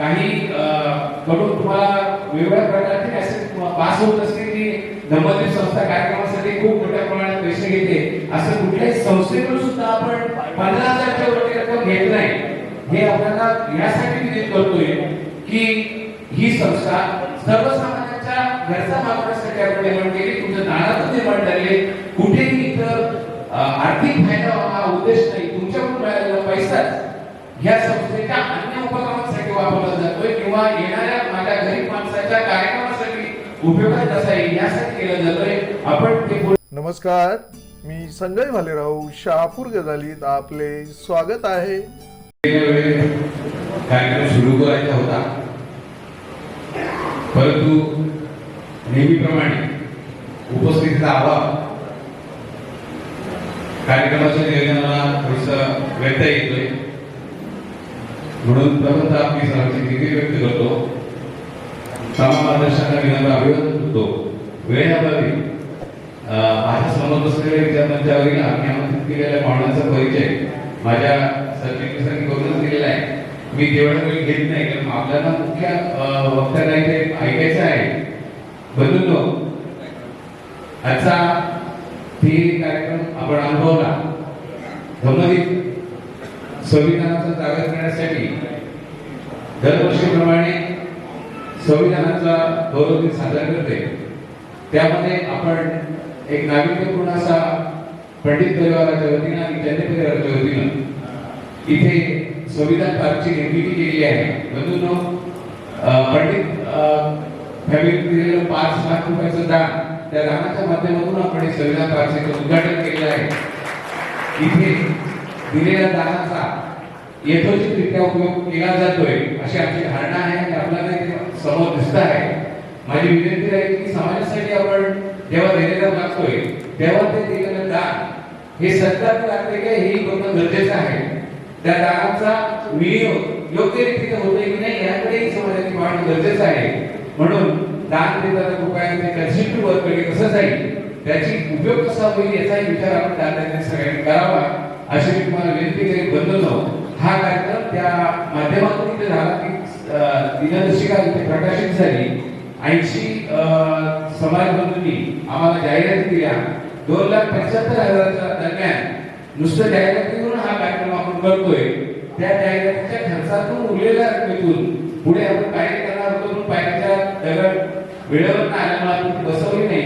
काही अं, कडून तुम्हाला वेगवेगळ्या प्रकारचे मेसेज पास होत असते की धम्मदेव संस्था कार्यक्रमासाठी खूप मोठ्या प्रमाणात पैसे घेते असं कुठल्याही संस्थेकडून सुद्धा आपण पंधरा हजारच्या वरती रक्कम घेत नाही. हे आपल्याला यासाठी विदित करतोय की ही संस्था सर्वसामान्यांच्या गरजा भागवण्यासाठी आपण निर्माण केली तुमचं नाणातून निर्माण झाले. कुठेही इतर आर्थिक फायदा हा उद्देश नाही. तुमच्याकडून मिळालेला पैसाच ह्या संस्थेच्या अन्य उपक्रमांसाठी वापरला जातोय किंवा येणाऱ्या माझ्या गरीब माणसाच्या कार्यक्रमासाठी उपयोगात कसा येईल यासाठी केलं जातोय. आपण ते नमस्कार मी संजय भालेराव शहापूर गजालीत आपले स्वागत आहे. कार्यक्रम सुरू करायचा होता. परंतु नेहमीप्रमाणे उपस्थितीचा अभाव कार्यक्रमाच्या नियोजनाला थोडस व्यत्यय येतोय. म्हणून प्रथमतः आपली सर्वांची दिली व्यक्त करतो समामार्गदर्शकांना विनम्र अभिवादन करतो. वेळेअभावी आज समोर बसलेल्या विद्यार्थ्यांच्यावरील आम्ही आमंत्रित केलेल्या पाहुण्यांचा परिचय माझ्या सर्टिफिकेटसाठी करूनच दिलेला आहे मी तेवढा वेळ घेत नाही कारण आपल्याला मुख्य वक्त्यांना इथे ऐकायचं आहे? बंधूंनो आजचा ती कार्यक्रम आपण अनुभवला. धम्मदीप संविधानाचा करण्यासाठी दरवर्षीप्रमाणे संविधानाचा गौरव दिन साजरा करते. त्यामध्ये आपण एक नाविन्यपूर्ण असा पंडित परिवाराच्या वतीनं आणि जनते परिवाराच्या वतीनं इथे संविधान पार्कची निर्मिती केली आहे. बंधूंनो अं, पंडित फॅमिली दिलेलं पाच लाख रुपयाचं दान त्या दानाच्या माध्यमातून आपण हे संविधान पार्कचे उद्घाटन केलेलं आहे. इथे दिलेल्या दानाचा यथोचितरित्या उपयोग केला जातोय अशी आमची धारणा आहे. आणि आपल्याला इथे समोर दिसत आहे. माझी विनंती आहे की समाजासाठी आपण जेव्हा देण्याला लागतोय तेव्हा ते दिलेलं दान हे सत्यात लागते का हे बघणं गरजेचं आहे. त्या दानाचा विनियोग योग्य रीतीने होतोय की नाही याकडेही समाजाची पाहणं गरजेचं आहे. म्हणून दान देताना कृपया ते कन्सिस्टंट वर्क केले कसं जाईल त्याची उपयोग कसा होईल याचाही विचार आपण दानदात्यांनी सगळ्यांनी करावा अशी मी तुम्हाला विनंती करी बंधूंनो हा कार्यक्रम त्या माध्यमातून इथे झाला की दिनदर्शिका इथे प्रकाशित झाली. ऐंशी समाज बंधूंनी आम्हाला जाहिराती दिल्या. दोन लाख पंच्याहत्तर हजाराच्या दरम्यान नुसतं जाहिरातीवरून हा कार्यक्रम आपण करतोय. त्या जाहिरातीच्या खर्चातून उरलेल्या रकमेतून पुढे आपण काय करणार होतो पायरीच्या दगड वेळेवर न आल्यामुळे आपण बसवली नाही.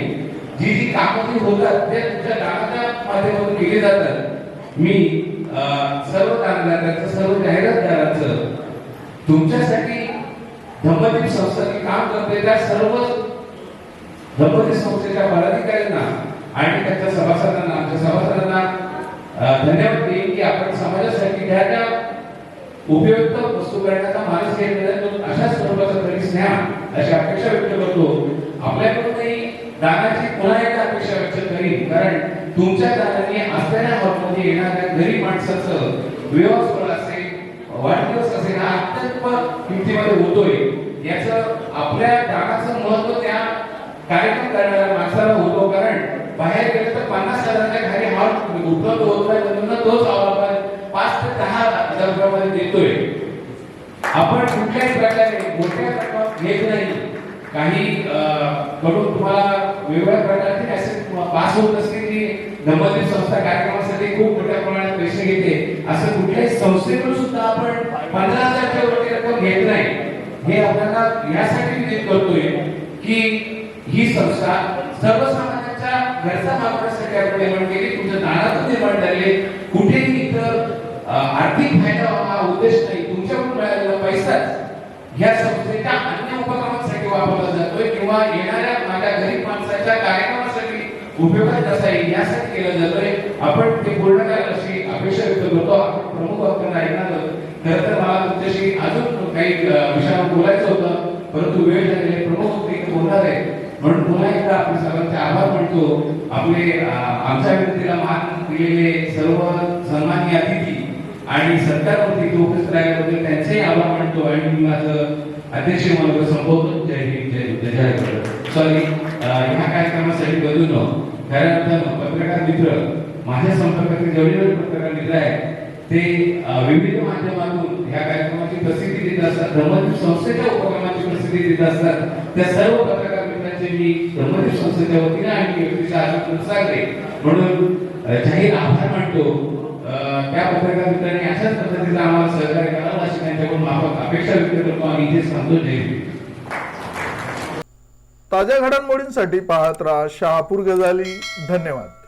जी जी कामं जी होतात ते तुमच्या दानाच्या माध्यमातून केली जातात. मी सर्व दानदात्यांचं सर्व जाहिरातदारांचं तुमच्यासाठी धम्मदीप संस्था काम करते त्या सर्व धम्मदीप संस्थेच्या पदाधिकाऱ्यांना आणि त्यांच्या सभासदांना आमच्या सभासदांना धन्यवाद देईन की आपण समाजासाठी त्या त्या उपयुक्त वस्तू करण्याचा मानस मिळत अशा स्वरूपाचा तरी स्नेहा अशी अपेक्षा व्यक्त करतो. आपल्याकडूनही दानाची पुन्हा एकदा अपेक्षा व्यक्त करीन कारण तुमच्या दानाने असलेल्या हॉलमध्ये येणाऱ्या गरीब माणसाचं विवाह असेल वाढदिवस असेल हा अत्यंत किमतीमध्ये होतोय. याचं आपल्या दानाचं महत्त्व त्या कार्यक्रम करणाऱ्या माणसाला होतो कारण बाहेर गेलं तर पन्नास हजाराच्या खाली हॉल उपलब्ध होत नाही म्हणून तोच आपण पाच ते दहा हजार रुपयामध्ये देतोय. आपण कुठल्याही प्रकारे मोठ्या रकम घेत नाही. काही अं, कडून तुम्हाला वेगवेगळ्या प्रकारचे मेसेज पास होत असते की धम्मदेव संस्था कार्यक्रमासाठी खूप मोठ्या प्रमाणात पैसे घेते. असं कुठल्याही संस्थेकडून सुद्धा आपण पंधरा हजारच्या वरती रक्कम घेत नाही. हे आपल्याला यासाठी विदित करतोय की ही संस्था सर्वसामान्यांच्या गरजा भागवण्यासाठी आपण निर्माण केली तुमच्या नाणातून निर्माण झाले कुठेही इतर आर्थिक फायदा हा उद्देश नाही. तुमच्याकडून मिळालेला पैसाच या संस्थेच्या अन्य उपक्रमांसाठी वापरला जातोय किंवा येणाऱ्या माझ्या गरीब माणसाच्या कार्यक्रमासाठी उपयोगात कसा येईल यासाठी केलं जातोय आपण ते पूर्ण कराल अशी अपेक्षा व्यक्त करतो. आपण प्रमुख वक्त्यांना ऐकणार आहोत. तर मला तुमच्याशी अजून काही विषयावर बोलायचं होतं परंतु वेळ झालेले प्रमुख वक्ते बोलणार आहे म्हणून पुन्हा एकदा आपण सर्वांचे आभार मानतो. आपले आमच्या व्यक्तीला मान दिलेले सर्व सन्मान्य अतिथी आणि सत्कारवरती उपस्थित राहिल्याबद्दल त्यांचेही आभार मानतो. आणि मी माझं अध्यक्ष म्हणून संबोधन जय हिंद जय जय जय सॉरी ह्या कार्यक्रमासाठी बदलून खऱ्या अर्थानं पत्रकार मित्र माझ्या संपर्कातील जेवढे पत्रकार मित्र आहेत ते विविध माध्यमातून ह्या कार्यक्रमाची प्रसिद्धी देत असतात. धर्मदीप संस्थेच्या उपक्रमाची प्रसिद्धी देत असतात. त्या सर्व पत्रकार मित्रांचे मी धर्मदीप संस्थेच्या वतीने आणि व्यक्तीच्या आजून सागरे म्हणून जाहीर आभार मानतो. त्या पत्रकार मित्रांनी अशाच पद्धतीचं आम्हाला सहकार्य करावं अशी त्यांच्याकडून माफक अपेक्षा व्यक्त करतो. आणि इथे सांगतो जय ताज्या घडामोडींसाठी पाहत राहा शहापूर गजाली. धन्यवाद.